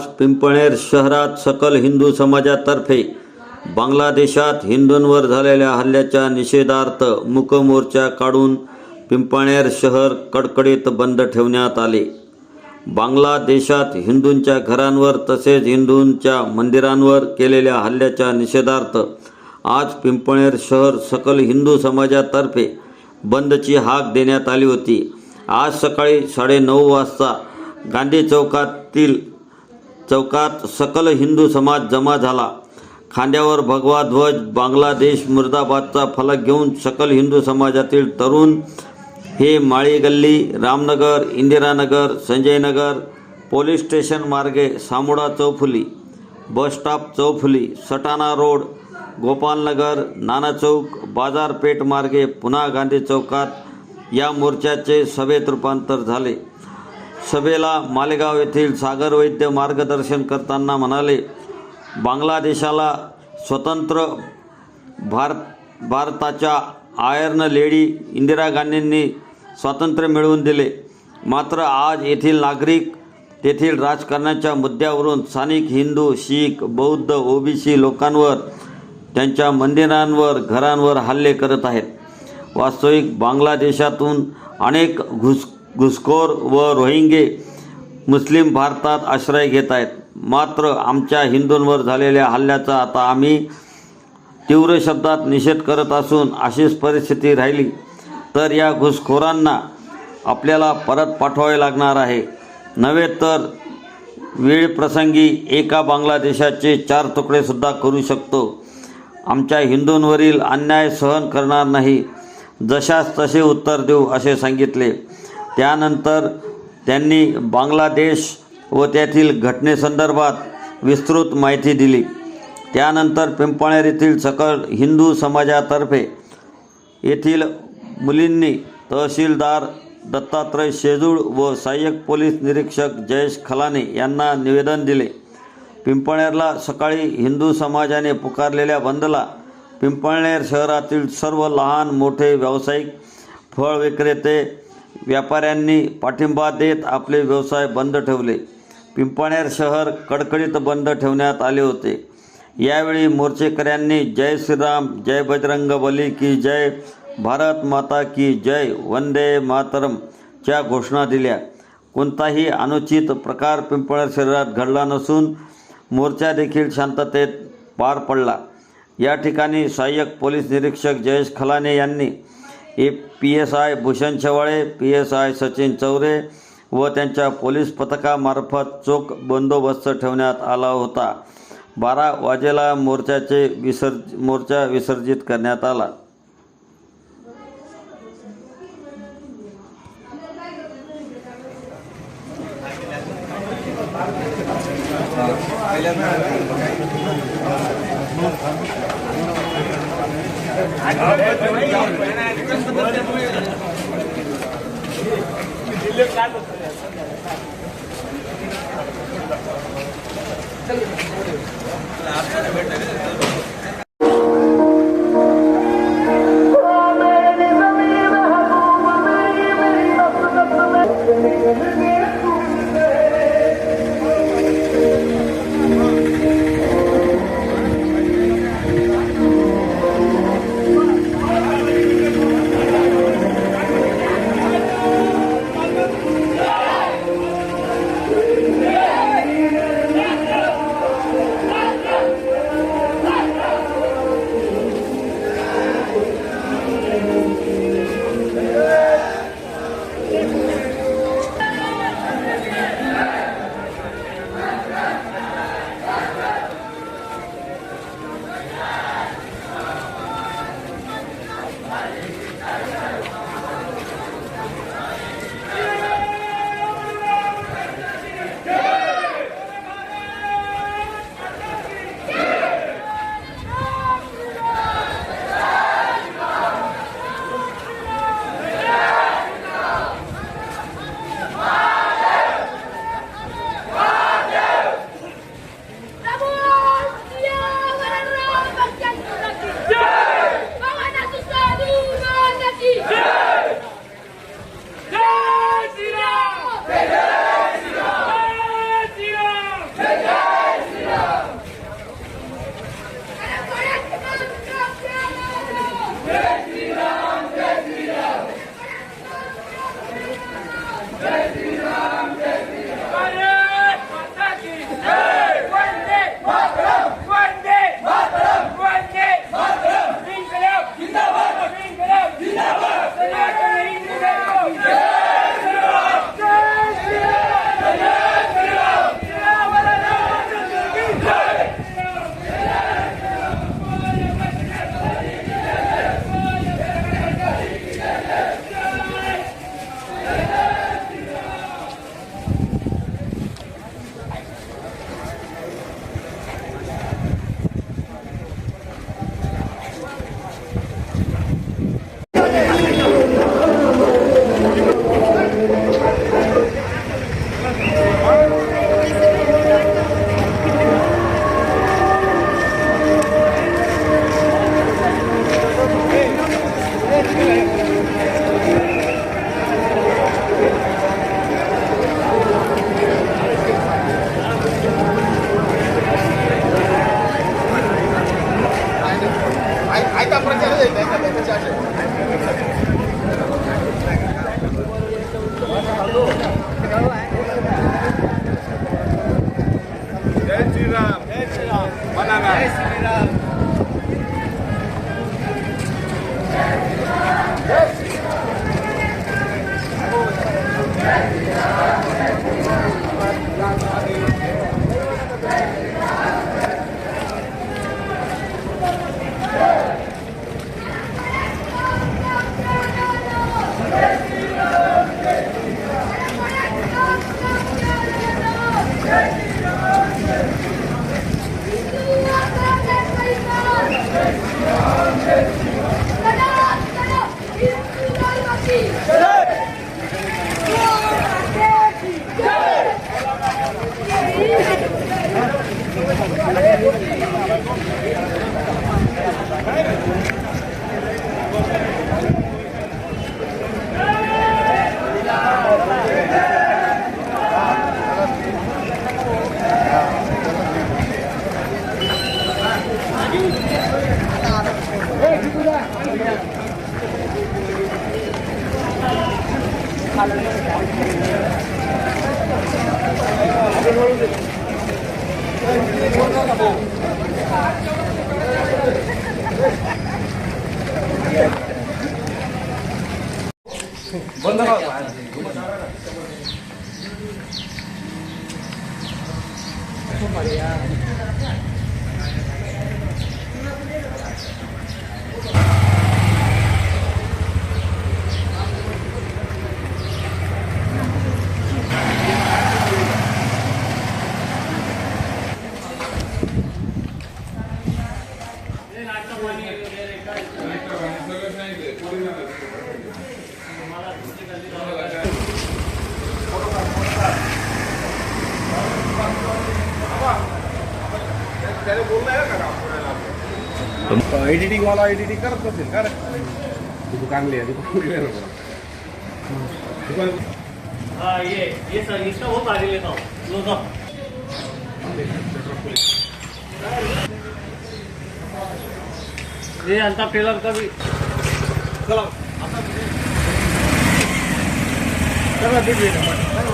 आज पिंपळनेर शहरात सकल हिंदू समाजातर्फे बांगलादेशात हिंदूंवर झालेल्या हल्ल्याच्या निषेधार्थ मुकमोर्चा काढून पिंपळनेर शहर कडकडीत बंद ठेवण्यात आले. बांगलादेशात हिंदूंच्या घरांवर तसेच हिंदूंच्या मंदिरांवर केलेल्या हल्ल्याच्या निषेधार्थ आज पिंपळनेर शहर सकल हिंदू समाजातर्फे बंदची हाक देण्यात आली होती. आज सकाळी साडेनऊ वाजता गांधी चौकातील चौकात सकल हिंदू समाज जमा झाला. खांद्यावर भगवा ध्वज बांगलादेश मुर्दाबादचा फलक घेऊन सकल हिंदू समाजातील तरुण हे माळी गल्ली रामनगर इंदिरानगर संजयनगर पोलीस स्टेशन मार्गे सामुडा चौफुली बस स्टॉप चौफुली सटाणा रोड गोपालनगर नाना चौक बाजारपेठ मार्गे पुन्हा गांधी चौकात या मोर्चाचे सभेत रूपांतर झाले. सभेला मालेगाव येथील सागर वैद्य मार्गदर्शन करताना म्हणाले बांगलादेशाला स्वतंत्र भारत भारताच्या आयर्न लेडी इंदिरा गांधींनी स्वातंत्र्य मिळवून दिले. मात्र आज येथील नागरिक तेथील राजकारणाच्या मुद्द्यावरून स्थानिक हिंदू शीख बौद्ध ओबीसी लोकांवर त्यांच्या मंदिरांवर घरांवर हल्ले करत आहेत. वास्तविक बांगलादेशातून अनेक घुस घुसखोर व रोहिंगे मुस्लिम भारतात आश्रय घेत आहेत. मात्र आमच्या हिंदूंवर झालेल्या हल्ल्याचा आता आम्ही तीव्र शब्दात निषेध करत असून अशीच परिस्थिती राहिली तर या घुसखोरांना आपल्याला परत पाठवावे लागणार आहे. नव्हे तर वेळ प्रसंगी एका बांगलादेशाचे चार तुकडेसुद्धा करू शकतो. आमच्या हिंदूंवरील अन्याय सहन करणार नाही. जशास तसे उत्तर देऊ असे सांगितले. त्यानंतर त्यांनी बांगलादेश व त्यातील घटनेसंदर्भात विस्तृत माहिती दिली. त्यानंतर पिंपळेर येथील सकल हिंदू समाजातर्फे येथील मुलींनी तहसीलदार दत्तात्रय शेजूळ व सहाय्यक पोलीस निरीक्षक जयेश खलाने यांना निवेदन दिले. पिंपळनेरला सकाळी हिंदू समाजाने पुकारलेल्या बंदला पिंपळनेर शहरातील सर्व लहान मोठे व्यावसायिक फळ विक्रेते व्यापाऱ्यांनी पाठिंबा देत आपले व्यवसाय बंद ठेवले. पिंपळनेर शहर कडकडीत बंद ठेवण्यात आले होते. यावेळी मोर्चेकऱ्यांनी जय श्रीराम जय बजरंग बली की जय भारत माता की जय वंदे मातरम च्या घोषणा दिल्या. कोणताही अनुचित प्रकार पिंपळनेर शहरात घडला नसून मोर्चा देखील शांततेत पार पडला. या ठिकाणी सहाय्यक पोलीस निरीक्षक जयेश खलाने यांनी A P S I Bhushan Chhavale P S I Sachin Chaure व त्यांच्या पोलीस पथकामार्फत चोख बंदोबस्त ठेवण्यात आला होता. बारा वाजेला मोर्चाचे विसर्ज मोर्चा विसर्जित करण्यात आला. भेटलं pareha. एडिटिंग वाला एडिटिंग करत नसेल का तू चांगली आहे तू. दुकान? हाँ ये ये सर इसका वो गाड़ी लेता हूँ लो. तो ये अंता टेलर का भी चलो चलो देख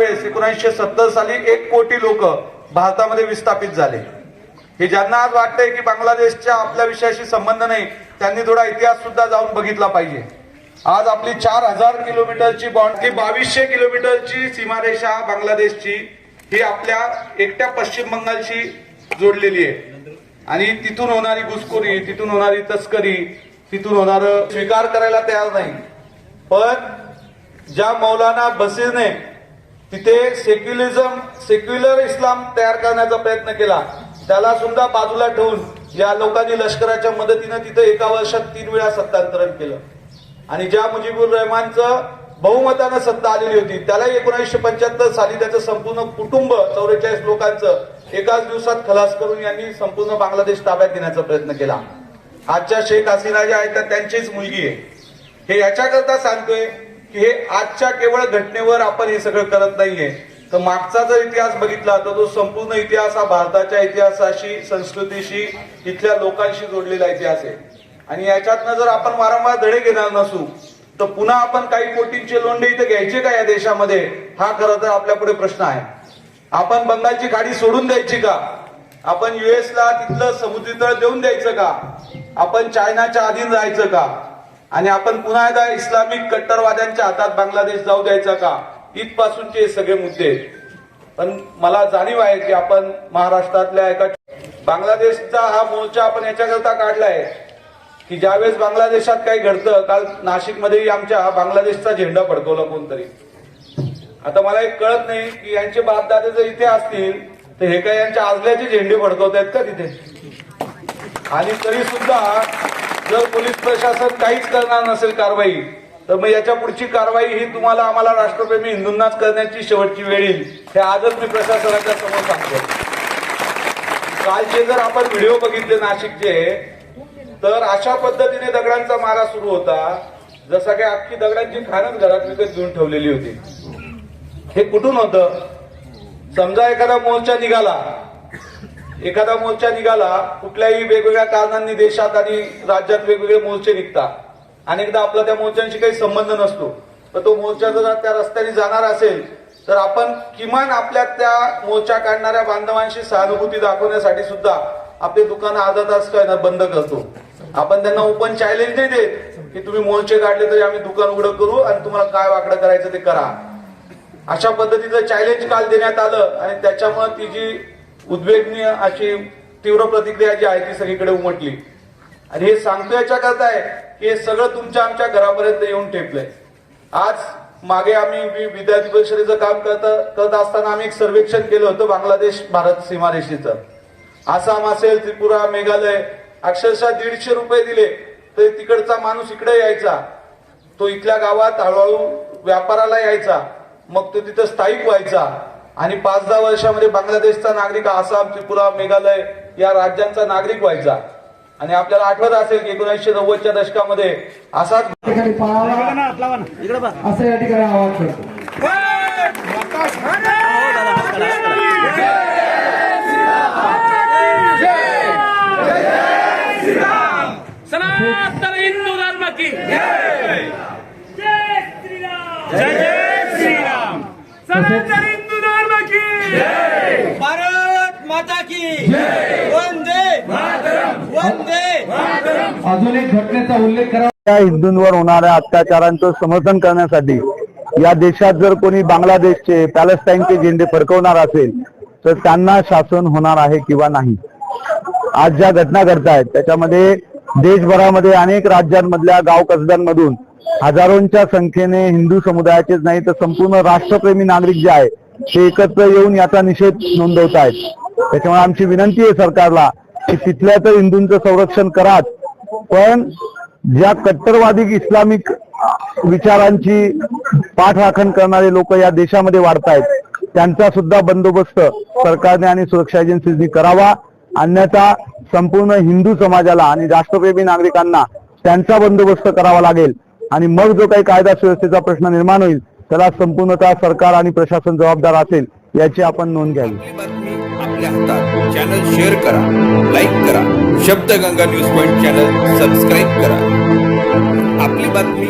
त्यावेळेस एकोणीसशे सत्तर साली एक कोटी लोक भारतामध्ये विस्थापित झाले. हे ज्यांना आज वाटतंय की बांगलादेशच्या आपल्या विषयाशी संबंध नाही त्यांनी थोडा इतिहास सुद्धा जाऊन बघितला पाहिजे. आज आपली चार हजार किलोमीटरची बॉन्ड बावीसशे किलोमीटरची सीमारेषा बांगलादेशची ही आपल्या एकट्या पश्चिम बंगालशी जोडलेली आहे. आणि तिथून होणारी घुसखोरी तिथून होणारी तस्करी तिथून होणार स्वीकार करायला तयार नाही. पण ज्या मौलाना बसीरने तिथे सेक्युलिझम सेक्युलर इस्लाम तयार करण्याचा प्रयत्न केला. त्याला सुद्धा बाजूला ठेवून या लोकांनी लष्कराच्या मदतीनं तिथे एका वर्षात तीन वेळा सत्तांतरण केलं. आणि ज्या मुजीबुर रहमानचं बहुमतानं सत्ता आलेली होती त्याला एकोणीसशे पंच्याहत्तर साली त्याचं संपूर्ण कुटुंब चौवेचाळीस लोकांचं एकाच दिवसात खलास करून यांनी संपूर्ण बांगलादेश ताब्यात घेण्याचा प्रयत्न केला. आजच्या शेख हसीना ज्या आहेत त्यांचीच मुलगी आहे. हे याच्याकरता सांगतोय की हे आजच्या केवळ घटनेवर आपण हे सगळं करत नाहीये. तर मागचा जर इतिहास बघितला तर तो संपूर्ण इतिहास हा भारताच्या इतिहासाशी संस्कृतीशी इथल्या लोकांशी जोडलेला इतिहास आहे. आणि याच्यातनं जर आपण वारंवार धडे घेणार नसू तर पुन्हा आपण काही कोटींचे लोंढे इथे घ्यायचे का या देशामध्ये? हा खरं तर आपल्या पुढे प्रश्न आहे. आपण बंगालची खाडी सोडून द्यायची का? आपण युएस ला तिथलं समुद्री तळ देऊन द्यायचं का? आपण चायनाच्या अधीन राहायचं का? आणि आपण पुन्हा एकदा इस्लामिक कट्टरवाद्यांच्या हातात बांगलादेश जाऊ द्यायचा का? इथपासूनचे सगळे मुद्दे. पण मला जाणीव आहे की आपण महाराष्ट्रातल्या एका बांगलादेशचा हा मोर्चा आपण याच्याकरता काढलाय की ज्यावेळेस बांगलादेशात काही घडतं काल नाशिकमध्येही आमच्या बांगलादेशचा झेंडा फडकवला कोणतरी. आता मला एक कळत नाही की यांचे बापदादे जर इथे असतील तर हे काय यांच्या आजल्याचे झेंडे फडकवतायत का तिथे? आणि तरी सुद्धा जर पोलीस प्रशासन काहीच करणार नसेल कारवाई तर मग याच्या पुढची कारवाई ही तुम्हाला आम्हाला राष्ट्रप्रेमी हिंदूंनाच करण्याची शेवटची वेळ येईल. हे आजच मी प्रशासनाच्या समोर सांगतो. कालचे जर आपण व्हिडिओ बघितले नाशिकचे तर अशा पद्धतीने दगडांचा मारा सुरू होता जसा काही अख्खी दगडांची खाणच घरात विकत घेऊन ठेवलेली होती. हे कुठून होतं? समजा एखादा मोर्चा निघाला एखादा मोर्चा निघाला कुठल्याही वेगवेगळ्या कारणांनी देशात आणि राज्यात वेगवेगळे मोर्चे निघतात. अनेकदा आपला त्या मोर्चांशी काही संबंध नसतो. तर तो मोर्चा जर त्या रस्त्याने जाणार असेल तर आपण किमान आपल्या त्या मोर्चा काढणाऱ्या बांधवांशी सहानुभूती दाखवण्यासाठी सुद्धा आपले दुकानं अर्धा तास काय बंद करतो. आपण त्यांना ओपन चॅलेंज नाही देत की तुम्ही मोर्चे काढले तरी आम्ही दुकान उघडं करू आणि तुम्हाला काय वाकडं करायचं ते करा. अशा पद्धतीचं चॅलेंज काल देण्यात आलं आणि त्याच्यामुळे ती जी उद्वेगनीय अशी तीव्र प्रतिक्रिया जी आहे ती सगळीकडे उमटली. आणि हे सांगतो याच्या करता आहे की हे सगळं तुमच्या आमच्या घरापर्यंत येऊन ठेपलंय आज मागे आम्ही विद्यार्थी परिषदेचं काम करत करत असताना आम्ही एक सर्वेक्षण केलं होतं बांगलादेश भारत सीमारेषेचं. आसाम असेल त्रिपुरा मेघालय अक्षरशः दीडशे रुपये दिले तर तिकडचा माणूस इकडे यायचा. तो इथल्या गावात हळूहळू व्यापाराला यायचा. मग तो तिथं स्थायिक व्हायचा. आणि पाच दहा वर्षामध्ये बांगलादेशचा नागरिक आसाम त्रिपुरा मेघालय या राज्यांचा नागरिक व्हायचा. आणि आपल्याला आठवत असेल की एकोणीसशे नव्वदच्या दशकामध्ये असाच असं या ठिकाणी आवाज करतो. सनातन हिंदू धर्म की। जय श्रीराम। जय जय श्रीराम सनातन भारत माता की वंदे! वंदे! अजून एक घटनेचा उल्लेख करा. त्या हिंदूंवर होणाऱ्या अत्याचारांचं समर्थन करण्यासाठी या देशात जर कोणी बांगलादेशचे पॅलेस्टाईनचे झेंडे फडकवणार असेल तर त्यांना शासन होणार आहे किंवा नाही. आज ज्या घटना घडतायत त्याच्यामध्ये देशभरामध्ये अनेक राज्यांमधल्या गाव कसब्यांमधून हजारोंच्या संख्येने हिंदू समुदायाचेच नाही तर संपूर्ण राष्ट्रप्रेमी नागरिक जे आहे ते एकत्र येऊन याचा निषेध नोंदवत आहेत त्याच्यामुळे आमची विनंती आहे सरकारला की तिथल्या तर हिंदूंचं संरक्षण कराच पण ज्या कट्टरवादी इस्लामिक विचारांची पाठराखण करणारे लोक या देशामध्ये वाढत आहेत त्यांचा सुद्धा बंदोबस्त सरकारने आणि सुरक्षा एजन्सीनी करावा. अन्यथा संपूर्ण हिंदू समाजाला आणि राष्ट्रप्रेमी नागरिकांना त्यांचा बंदोबस्त करावा लागेल. आणि मग जो काही कायदा सुव्यवस्थेचा प्रश्न निर्माण होईल त्याला संपूर्णतः सरकार आणि प्रशासन जबाबदार असेल याची आपण नोंद घ्यावी. आपल्या हातात. चॅनल शेअर करा लाईक करा. Shabdganga news point channel subscribe करा. आपली बातमी